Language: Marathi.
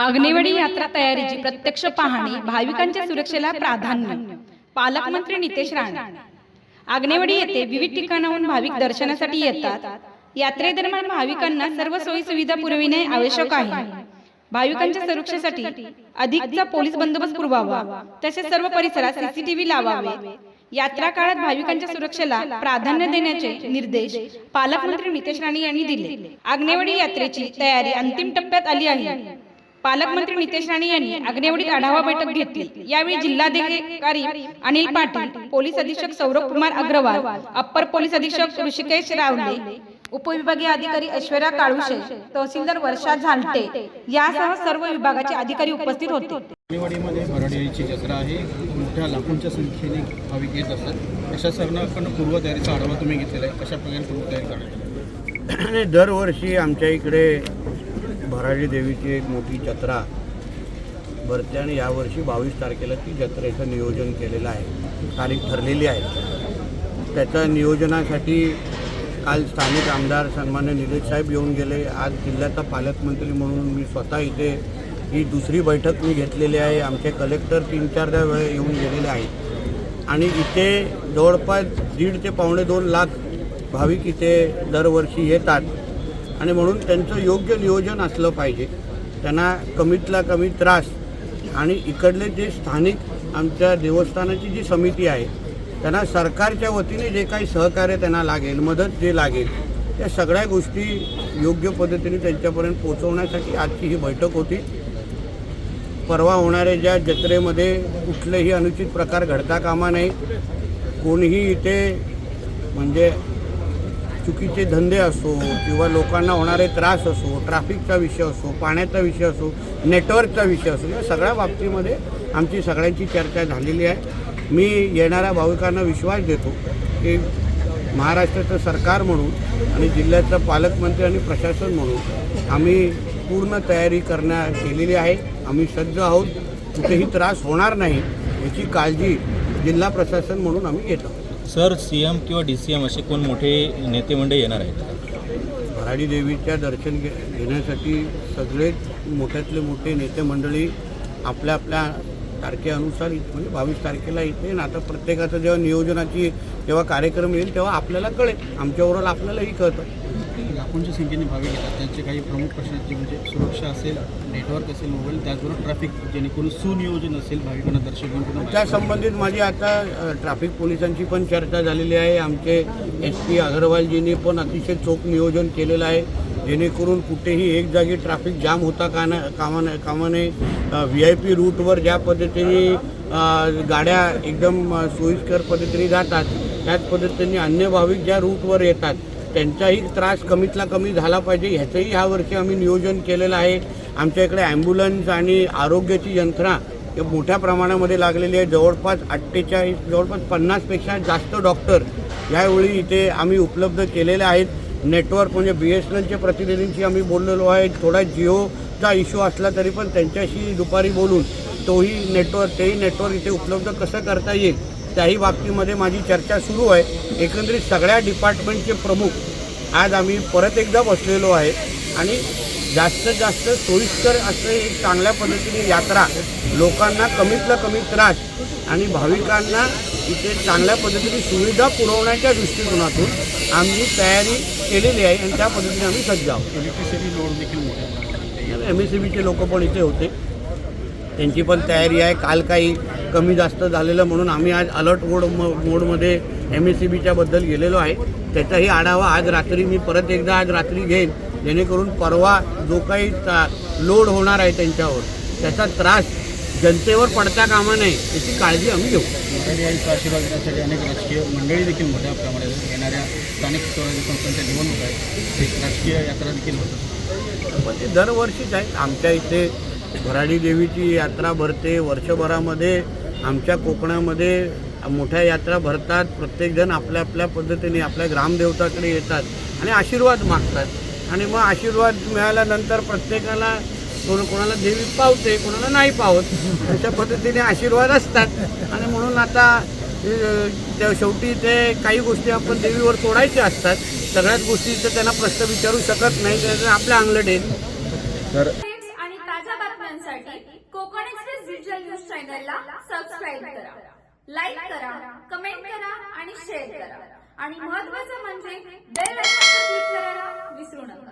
आग्नेवाडी यात्रा तयारीची प्रत्यक्ष पाहणी भाविकांच्या सुरक्षेला प्राधान्य. पालकमंत्री नितेश राणे. आग्नेवाडी येथे विविध ठिकाणाहून भाविक दर्शनासाठी येतात. यात्रेदरम्यान भाविकांना सर्व सोयी सुविधा पुरविणे आवश्यक आहे. भाविकांच्या सुरक्षेसाठी अधिकचा पोलीस बंदोबस्त पुरवावा. तसेच सर्व परिसरात सीसीटीव्ही लावावे. यात्रा काळात भाविकांच्या सुरक्षेला प्राधान्य देण्याचे निर्देश पालकमंत्री नितेश राणे यांनी दिले. आग्नेवाडी यात्रेची तयारी अंतिम टप्प्यात आली आहे. पालकमंत्री नितेश राणे यांनी आग्नेवाडीत आढावा बैठक घेतली. यावेळी जिल्हाधिकारी अनिल पाटील पोलीस अधीक्षक सौरभ कुमार अग्रवाल अप्पर पोलीस अधीक्षक ऋषिकेश रावले उपविभागीय अधिकारी ऐश्वर्या काळुशे तहसीलदार वर्षा झालटे यासह सर्व विभागाचे अधिकारी उपस्थित होते. आंगणेवाडीमध्ये भराडीची जत्रा आहे. मोठ्या लाखोंच्या संख्येने भाविक येत असतात. अशा सरणाकडनं पूर्वतयारीचा आढावा तुम्ही घेतलेला आहे. कशा प्रकारे पूर्वतयारी करण्यात दरवर्षी आमच्या इकडे भराडी देवीची एक मोठी जत्रा भरते आणि यावर्षी बावीस तारखेला ती जत्रेचं नियोजन केलेलं आहे. तारीख ठरलेली आहे. त्याच्या नियोजनासाठी काल स्थानिक आमदार सन्मान्य निलेश साहेब येऊन गेले. आज जिल्ह्याचा पालकमंत्री म्हणून मी स्वतः इथे ही दुसरी बैठक मी घेतलेली आहे. आमचे कलेक्टर तीन चारदा वेळ येऊन गेलेले आहेत. आणि इथे जवळपास दीड ते पावणे दोन लाख भाविक इथे दरवर्षी येतात. आणि म्हणून त्यांचं योग्य नियोजन असलं पाहिजे. त्यांना कमीतला कमी त्रास आणि इकडले जे स्थानिक आमच्या देवस्थानाची जी समिती आहे त्यांना सरकारच्या वतीने जे काही सहकार्य त्यांना लागेल मदत जे लागेल त्या सगळ्या गोष्टी योग्य पद्धतीने त्यांच्यापर्यंत पोहोचवण्यासाठी आजची ही बैठक होती. परवा होणाऱ्या ज्या जत्रेमध्ये कुठलेही अनुचित प्रकार घडता कामा नये कोणीही इथे म्हणजे चुकीचे धंदे असो किंवा लोकांना होणारे त्रास असो ट्रॅफिकचा विषय असो पाण्याचा विषय असो नेटवर्कचा विषय असो या सगळ्या बाबतीमध्ये आमची सगळ्यांची चर्चा झालेली आहे. मी येणाऱ्या भाविकांना विश्वास देतो की महाराष्ट्राचं सरकार म्हणून आणि जिल्ह्याचं पालकमंत्री आणि प्रशासन म्हणून आम्ही पूर्ण तयारी करण्या केलेली आहे. आम्ही सज्ज आहोत. कुठेही त्रास होणार नाही याची काळजी जिल्हा प्रशासन म्हणून आम्ही घेतो सर सी एम किंवा डी सी एम असे कोण मोठे नेते मंडळी येणार आहेत? भराडी देवीच्या दर्शन घे घेण्यासाठी सगळेच मोठ्यातले मोठे नेते मंडळी आपल्या आपल्या तारखेनुसार म्हणजे बावीस तारखेला येते आणि आता प्रत्येकाचं जेव्हा नियोजनाची जेव्हा कार्यक्रम येईल तेव्हा आपल्याला कळेल. आमच्या ओव्हरऑल आपल्यालाही कळतं. लाखोंच्या संख्येने भाविक येतात. त्यांचे काही प्रमुख प्रश्न जे म्हणजे सुरक्षा असेल नेटवर्क असेल मोबाईल त्याचबरोबर ट्रॅफिक जेणेकरून सुनियोजन असेल भाविकांना दर्शन त्या संबंधित माझी आता ट्रॅफिक पोलिसांची पण चर्चा झालेली आहे. आमचे एस पी अग्रवालजींनी पण अतिशय चोख नियोजन केलेलं आहे. जेणेकरून कुठेही एक जागी ट्रॅफिक जाम होता काना कामा नये कामा नये व्ही आय पी रूटवर ज्या पद्धतीने गाड्या एकदम सोयीस्कर पद्धतीने जातात त्याच पद्धतीने अन्य भाविक ज्या रूटवर येतात त्यांचाही त्रास कमीतला कमी झाला पाहिजे. ह्याचंही ह्या वर्षी आम्ही नियोजन केलेलं आहे. आमच्या इकडे ॲम्ब्युलन्स आणि आरोग्याची यंत्रणा हे मोठ्या प्रमाणामध्ये लागलेली आहे. जवळपास अठ्ठेचाळीस जवळपास पन्नासपेक्षा जास्त डॉक्टर यावेळी इथे आम्ही उपलब्ध केलेले आहेत. नेटवर्क म्हणजे बी एस एन एलच्या प्रतिनिधींशी आम्ही बोललेलो आहे. थोडा जिओचा इश्यू असला तरी पण त्यांच्याशी दुपारी बोलून तोही नेटवर्क तेही नेटवर्क इथे उपलब्ध कसं करता येईल त्याही बाबतीमध्ये माझी चर्चा सुरू आहे. एकंदरीत सगळ्या डिपार्टमेंटचे प्रमुख आज आम्ही परत एकदा बसलेलो आहे आणि जास्तीत जास्त सोयीस्कर असं एक चांगल्या पद्धतीने यात्रा लोकांना कमीतला कमी त्रास आणि भाविकांना इथे चांगल्या पद्धतीने सुविधा पुरवण्याच्या दृष्टिकोनातून आम्ही तयारी केलेली आहे आणि त्या पद्धतीने आम्ही सज्ज आहोत. एम एस सी बीचे लोक पण इथे होते. त्यांची पण तयारी आहे. काल काही कमी जास्त झालेलं म्हणून आम्ही आज अलर्ट मोड म मोडमध्ये एम एस सी बीच्या बद्दल गेलेलो आहे. त्याचाही आढावा आज रात्री मी परत एकदा आज रात्री घेईन. जेणेकरून परवा जो काही लोड होणार आहे त्यांच्यावर त्याचा त्रास जनतेवर पडता कामा नये याची काळजी आम्ही घेऊ. आशीर्वाद अनेक राजकीय मंडळी देखील मोठ्या प्रमाणात येणाऱ्या स्थानिक स्वराज्य संस्थांच्या निवडणूक आहेत. राजकीय यात्रा देखील होतात पण ते दरवर्षीच आहे आमच्या इथे भराडी देवीची यात्रा भरते. वर्षभरामध्ये आमच्या कोकणामध्ये मोठ्या यात्रा भरतात. प्रत्येकजण आपल्या आपल्या पद्धतीने आपल्या ग्रामदेवताकडे येतात आणि आशीर्वाद मागतात. आणि मग आशीर्वाद मिळाल्यानंतर प्रत्येकाला कोण कोणाला देवी पावते कोणाला नाही पावत अशा पद्धतीने आशीर्वाद असतात. आणि म्हणून आता त्या शेवटी ते काही गोष्टी आपण देवीवर सोडायच्या असतात. सगळ्याच गोष्टीचं त्यांना प्रश्न विचारू शकत नाही. त्याचं आपल्या अंगलट येईल तर चॅनलला सबस्क्राईब करा. लाईक करा कमेंट करा आणि शेअर करा. आणि महत्वाचं म्हणजे बेल क्लिक करायला विसरू नका.